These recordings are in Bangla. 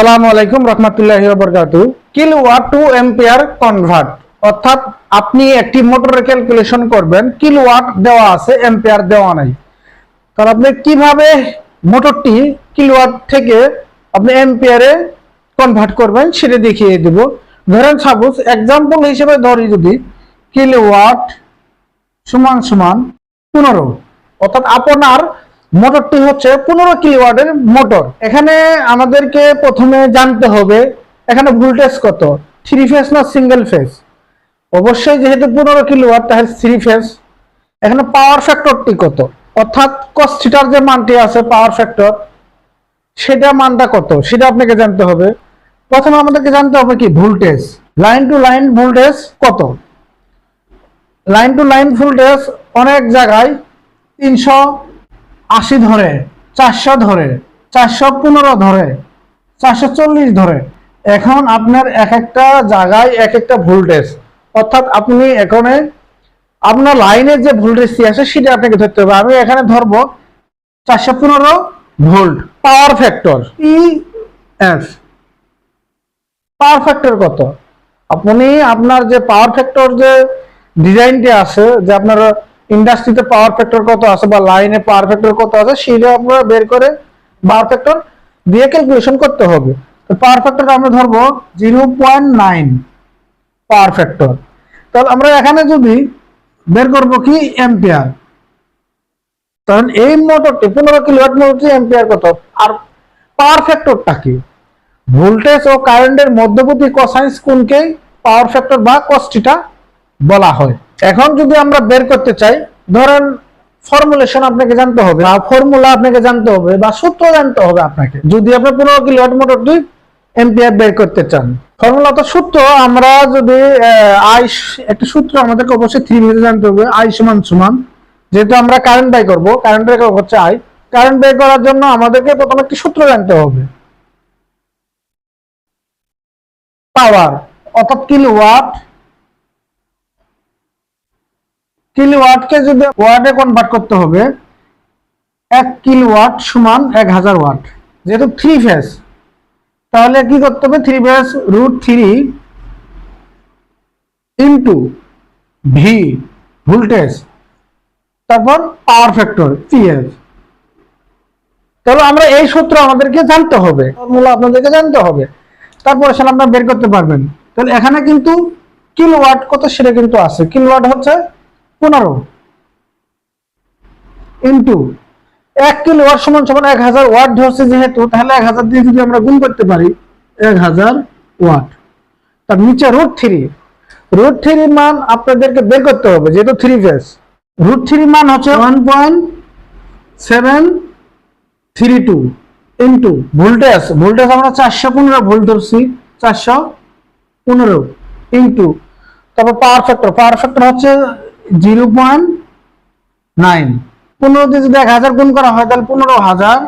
আসসালামু আলাইকুম রহমতুল্লাহি বরকাতু kilowatt to ampere convert. অর্থাৎ আপনি একটি মোটরের ক্যালকুলেশন করবেন কিল ওয়াট দেওয়া আছে, এম্পিয়ার দেওয়া নাই। তাহলে আপনি কীভাবে মোটরটি কিলোওয়াট থেকে আপনি এম্পিয়ারে কনভার্ট করবেন সেটা দেখিয়ে দেব। ধরেন সাপোজ এক্সাম্পল হিসেবে ধরি যদি কিল ওয়াট সমান সমান পনেরো। অর্থাৎ আপনার মোটরটি হচ্ছে পনেরো কিলোওয়াটের মোটর। এখানে আমাদেরকে প্রথমে জানতে হবে, এখানে ভোল্টেজ কত? থ্রি ফেজ না সিঙ্গেল ফেজ অবশ্যই যেহেতু পনেরো কিলোওয়াট, তাহলে থ্রি ফেজ এখানে পাওয়ার ফ্যাক্টরটি কত? অর্থাৎ কস্টিটার যে মানটি আছে পাওয়ার ফ্যাক্টর সেটা মানটা কত? সেটা আপনাকে জানতে হবে। প্রথমে আমাদেরকে জানতে হবে কি? Voltage line to line voltage কত? লাইন টু লাইন ভোল্টেজ অনেক জায়গায় তিনশো আশি ধরে, চারশো ধরে, চারশো পনেরো ধরে, চারশো চল্লিশ ধরে। এখন আপনার এক একটা জায়গায় এক একটা ভোল্টেজ। অর্থাৎ আপনি এখানে আপনার লাইনের যে ভোল্টেজটি আছে সেটা আপনাকে ধরতে হবে। আমি এখানে ধরবো চারশো পনেরো ভোল্ট পাওয়ার ফ্যাক্টর ই এস পাওয়ার ফ্যাক্টর কত? আপনি আপনার যে পাওয়ার ফ্যাক্টর যে ডিজাইনটি আছে, যে আপনার ইন্ডাস্ট্রিতে পাওয়ার ফ্যাক্টর কত আছে বা লাইনে পাওয়ার ফ্যাক্টর কত আছে সেটা আপনারা বের করে পাওয়ার ফ্যাক্টর দিয়ে ক্যালকুলেশন করতে হবে। তো পাওয়ার ফ্যাক্টর আমরা ধরবো zero point nine power factor তাহলে আমরা এখানে যদি বের করব কি? এম্পিয়ার কারণ এই মোটরটি পনেরো কিলোওয়াট মোটরটি এম্পিয়ার কত? আর পাওয়ার ফ্যাক্টরটা কি? ভোল্টেজ ও কারেন্টের মধ্যবর্তী কোসাইন্স কোণকে পাওয়ার ফ্যাক্টর বা কস্টিটা বলা হয়। এখন যদি আমরা বের করতে চাই, ধরেন ফর্মুলেশন আপনাকে জানতে হবে, বা ফর্মুলা আপনাকে জানতে হবে, বা সূত্র জানতে হবে আপনাকে। যদি আপনি পনেরো কিলোওয়াট মোটরটি এম্পিয়ার বের করতে চান ফর্মুলা তো সূত্র, আমরা যদি আই একটা সূত্র আমাদেরকে অবশ্যই থ্রি মিনিটে জানতে হবে আই সমান সমান, যেহেতু আমরা কারেন্ট বাই করব কারেন্ট বাই হচ্ছে আই কারেন্ট বাই করার জন্য আমাদেরকে প্রথমে একটি সূত্র জানতে হবে। পাওয়ার অর্থাৎ কিলোওয়াট কিলোওয়াটকে যদি ওয়াটে কনভার্ট করতে হবে, এক কিলোওয়াট সমান এক হাজার ওয়াট। যেহেতু থ্রি ফেজ তাহলে কি করতে হবে? Three phase root three into V voltage তারপর পাওয়ার ফ্যাক্টর পিএফ তাহলে আমরা এই সূত্র আমাদেরকে জানতে হবে ফর্মুলা আপনাদেরকে জানতে হবে। তারপরে সেটা আপনারা বের করতে পারবেন। তাহলে এখানে কিন্তু কিলোওয়াট কত সেটা কিন্তু আছে। কিলোওয়াট হচ্ছে পনেরো। ইন্টু এক কিলোওয়াট সমান সমান এক হাজার ওয়াট ধরছে যেহেতু, তাহলে এক হাজার দিয়ে যদি আমরা গুণ করতে পারি, এক হাজার ওয়াট। তার নিচে রুট থ্রি রুট থ্রি মান আপনাদেরকে বের করতে হবে, যেহেতু থ্রি ফেজ রুট থ্রি মান হচ্ছে one point seven three two into voltage voltage আমরা চারশো পনেরো ভোল্ট ধরছি, চারশো পনেরো ইন্টু তারপর পাওয়ার ফ্যাক্টর পাওয়ার ফ্যাক্টর হচ্ছে জিরো পয়েন্ট যদি এক হাজার গুণ করা হয়, তাহলে পনেরো হাজার।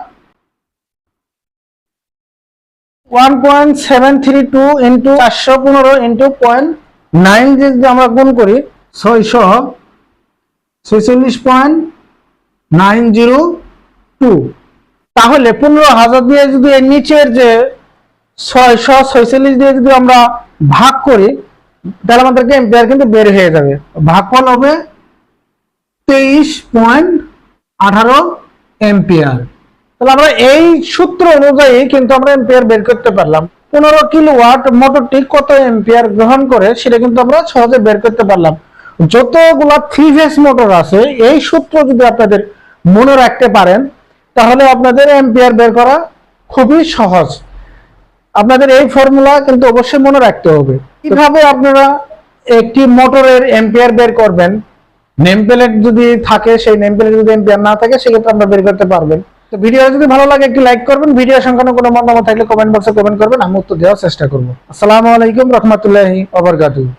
One point seven three two into চারশো পনেরো ইন্টু পয়েন্ট নাইন যদি আমরা গুণ করি, ছয়শো, ছেচল্লিশ পয়েন্ট নাইন জিরো টু। তাহলে পনেরো হাজার দিয়ে যদি নিচের যে ছয়শো ছয়চল্লিশ দিয়ে যদি আমরা ভাগ করি তাহলে আমাদেরকে এম্পিয়ার কিন্তু বের হয়ে যাবে। ভাগফল হবে তেইশ পয়েন্ট আঠারো এম্পিয়ার তাহলে আমরা এই সূত্র অনুযায়ী কিন্তু আমরা এম্পিয়ার বের করতে পারলাম। পনেরো কিলোওয়াট মোটরটি কত এম্পিয়ার গ্রহণ করে সেটা কিন্তু আমরা সহজে বের করতে পারলাম। যতগুলা থ্রি ফেস মোটর আছে, এই সূত্র যদি আপনাদের মনে রাখতে পারেন, তাহলে আপনাদের এম্পিয়ার বের করা খুবই সহজ। আপনাদের এই ফর্মুলা কিন্তু অবশ্যই মনে রাখতে হবে। কীভাবে আপনারা একটি মোটরের এম্পিয়ার বের করবেন? নেম প্লেট যদি থাকে, সেই নেম প্লেট যদি এম্পিয়ার না থাকে, সেক্ষেত্রে আমরা বের করতে পারবেন। তো ভিডিও যদি ভালো লাগে, একটু লাইক করবেন। ভিডিও সংক্রান্ত কোনো মতামত থাকলে কমেন্ট বক্সে কমেন্ট করবেন। আমি উত্তর দেওয়ার চেষ্টা করব। আসসালামু আলাইকুম রহমতুল্লাহি ওবরকাতুহু